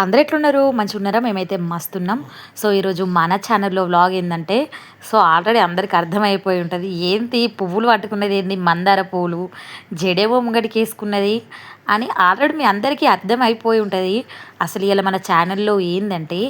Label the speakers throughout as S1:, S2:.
S1: అందరు ఎట్లున్నారు మంచిగా ఉన్నారా మేమైతే మస్తున్నాం. సో ఈరోజు మన ఛానల్లో వ్లాగ్ ఏంటంటే సో ఆల్రెడీ అందరికి అర్థమైపోయి ఉంటుంది. ఏంటి పువ్వులు పట్టుకున్నది ఏంటి మందార పువ్వులు జడేవో ముంగడికి వేసుకున్నది అని ఆల్రెడీ మీ అందరికీ అర్థమైపోయి ఉంటుంది. అసలు ఇలా మన ఛానల్లో ఏంటంటే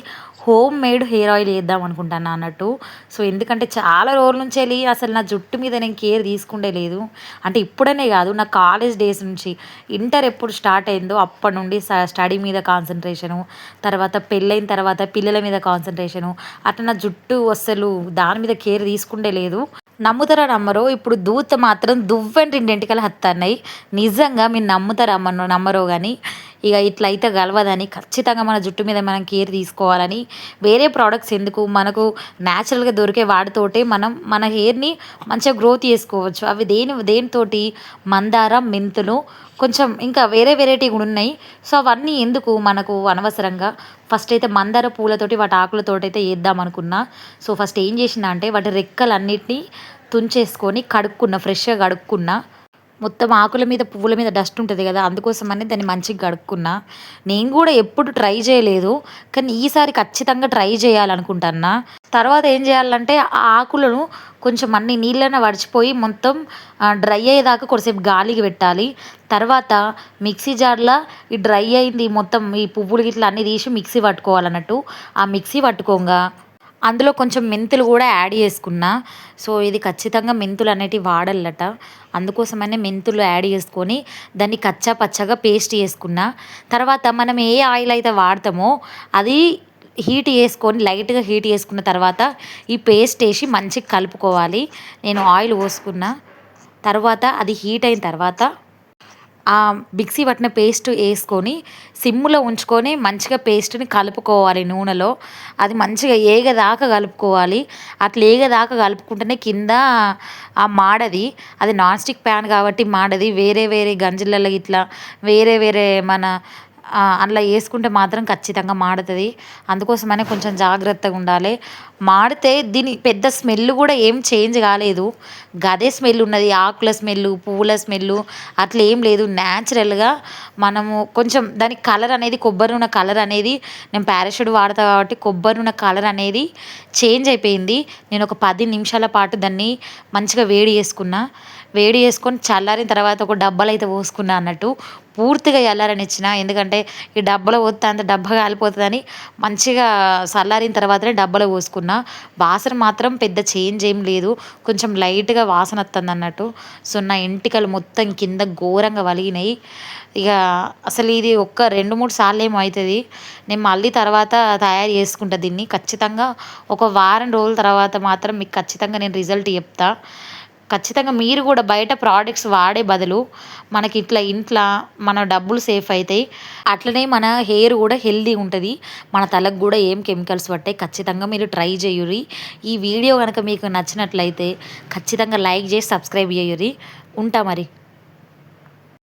S1: హోమ్ మేడ్ హెయిర్ ఆయిల్ వేద్దాం అనుకుంటాను అన్నట్టు. సో ఎందుకంటే చాలా రోజుల నుంచి వెళ్ళి అసలు నా జుట్టు మీద నేను కేర్ తీసుకుండే లేదు. అంటే ఇప్పుడనే కాదు నా కాలేజ్ డేస్ నుంచి. ఇంటర్ ఎప్పుడు స్టార్ట్ అయిందో అప్పటి నుండి స్టడీ మీద కాన్సన్ట్రేషను తర్వాత పెళ్ళైన తర్వాత పిల్లల మీద కాన్సన్ట్రేషను. అట్లా నా జుట్టు అసలు దాని మీద కేర్ తీసుకుండే లేదు. నమ్ముతారా నమ్మరో? ఇప్పుడు దూత మాత్రం దువ్వెంటి రెండింటికలు హత్తన్నాయి నిజంగా మీరు నమ్ముతారా నమ్మరో కానీ ఇక ఇట్లా అయితే గలవదని ఖచ్చితంగా మన జుట్టు మీద మనం కేర్ తీసుకోవాలని వేరే ప్రోడక్ట్స్ ఎందుకు? మనకు న్యాచురల్గా దొరికే వాటితోటే మనం మన హెయిర్ని మంచిగా గ్రోత్ చేసుకోవచ్చు. అవి దేని దేనితోటి? మందార మెంతులు కొంచెం ఇంకా వేరే వెరైటీ కూడా ఉన్నాయి. సో అవన్నీ ఎందుకు మనకు అనవసరంగా? ఫస్ట్ అయితే మందార పూలతోటి వాటి ఆకులతోటి అయితే వేద్దాం అనుకున్నా. సో ఫస్ట్ ఏం చేసిన అంటే వాటి రెక్కలన్నిటినీ తుంచేసుకొని కడుక్కున్న ఫ్రెష్గా కడుక్కున్నా. మొత్తం ఆకుల మీద పువ్వుల మీద డస్ట్ ఉంటుంది కదా అందుకోసమని దాన్ని మంచిగా కడుక్కున్నా. నేను కూడా ఎప్పుడు ట్రై చేయలేదు కానీ ఈసారి ఖచ్చితంగా ట్రై చేయాలనుకుంటున్నా. తర్వాత ఏం చేయాలంటే ఆ ఆకులను కొంచెం అన్ని నీళ్ళన వడిచిపోయి మొత్తం డ్రై అయ్యేదాకా కొద్దిసేపు గాలికి పెట్టాలి. తర్వాత మిక్సీ జార్లో ఈ డ్రై అయింది మొత్తం ఈ పువ్వులు గిట్ల అన్నీ తీసి మిక్సీ పట్టుకోవాలన్నట్టు. ఆ మిక్సీ పట్టుకోగా. అందులో కొంచెం మెంతులు కూడా యాడ్ చేసుకున్నా. సో ఇది ఖచ్చితంగా మెంతులు అనేటివి వాడల్లట అందుకోసమనే మెంతులు యాడ్ చేసుకొని దాన్ని కచ్చా పచ్చగా పేస్ట్ చేసుకున్నా. తర్వాత మనం ఏ ఆయిల్ అయితే వాడతామో అది హీట్ చేసుకొని లైట్గా హీట్ చేసుకున్న తర్వాత ఈ పేస్ట్ వేసి మంచిగా కలుపుకోవాలి. నేను ఆయిల్ పోసుకున్న. తర్వాత అది హీట్ అయిన తర్వాత ఆ మిక్సీ పట్టిన పేస్ట్ వేసుకొని సిమ్లో ఉంచుకొని మంచిగా పేస్ట్ని కలుపుకోవాలి నూనెలో. అది మంచిగా ఏగదాకా కలుపుకోవాలి. అట్లా ఏగదాకా కలుపుకుంటేనే కింద ఆ మాడది. అది నాన్ స్టిక్ ప్యాన్ కాబట్టి మాడది. వేరే వేరే గంజులలో ఇట్లా వేరే వేరే మన అందులో వేసుకుంటే మాత్రం ఖచ్చితంగా మాడుతుంది. అందుకోసమనే కొంచెం జాగ్రత్తగా ఉండాలి. మాడితే దీని పెద్ద స్మెల్ కూడా ఏం చేంజ్ కాలేదు. గదే స్మెల్ ఉన్నది ఆకుల స్మెల్ పువ్వుల స్మెల్ అట్లా ఏం లేదు. న్యాచురల్గా మనము కొంచెం దాని కలర్ అనేది కొబ్బరి ఉన్న కలర్ అనేది నేను పారాషూట్ వాడతా కాబట్టి కొబ్బరి ఉన్న కలర్ అనేది చేంజ్ అయిపోయింది. నేను ఒక పది నిమిషాల పాటు దాన్ని మంచిగా వేడి చేసుకున్నా. వేడి చేసుకొని చల్లారిన తర్వాత ఒక డబ్బాలు అయితే పోసుకున్నా అన్నట్టు పూర్తిగా ఇచ్చిన. ఎందుకంటే ఈ డబ్బాలో పోతే అంత డబ్బా కాలిపోతుందని మంచిగా చల్లారిన తర్వాతనే డబ్బాలో పోసుకున్నా. వాసన మాత్రం పెద్ద చేంజ్ ఏం లేదు. కొంచెం లైట్గా వాసన వస్తుంది అన్నట్టు. సో నా ఎంటికలు మొత్తం కింద ఘోరంగా వలిగినాయి. ఇక అసలు ఇది ఒక్క రెండు మూడు సార్లు ఏమో అవుతుంది. నేను మళ్ళీ తర్వాత తయారు చేసుకుంటా దీన్ని. ఖచ్చితంగా ఒక వారం రోజుల తర్వాత మాత్రం మీకు ఖచ్చితంగా నేను రిజల్ట్ చెప్తా. ఖచ్చితంగా మీరు కూడా బయట ప్రోడక్ట్స్ వాడే బదులు మనకి ఇట్లా ఇంట్లో మన డబ్బులు సేఫ్ అవుతాయి అట్లనే మన హెయిర్ కూడా హెల్దీ ఉంటుంది. మన తలకు కూడా ఏం కెమికల్స్ పట్టాయి ఖచ్చితంగా మీరు ట్రై చేయురి ఈ వీడియో కనుక మీకు నచ్చినట్లయితే ఖచ్చితంగా లైక్ చేసి సబ్స్క్రైబ్ చేయురి ఉంటా మరి.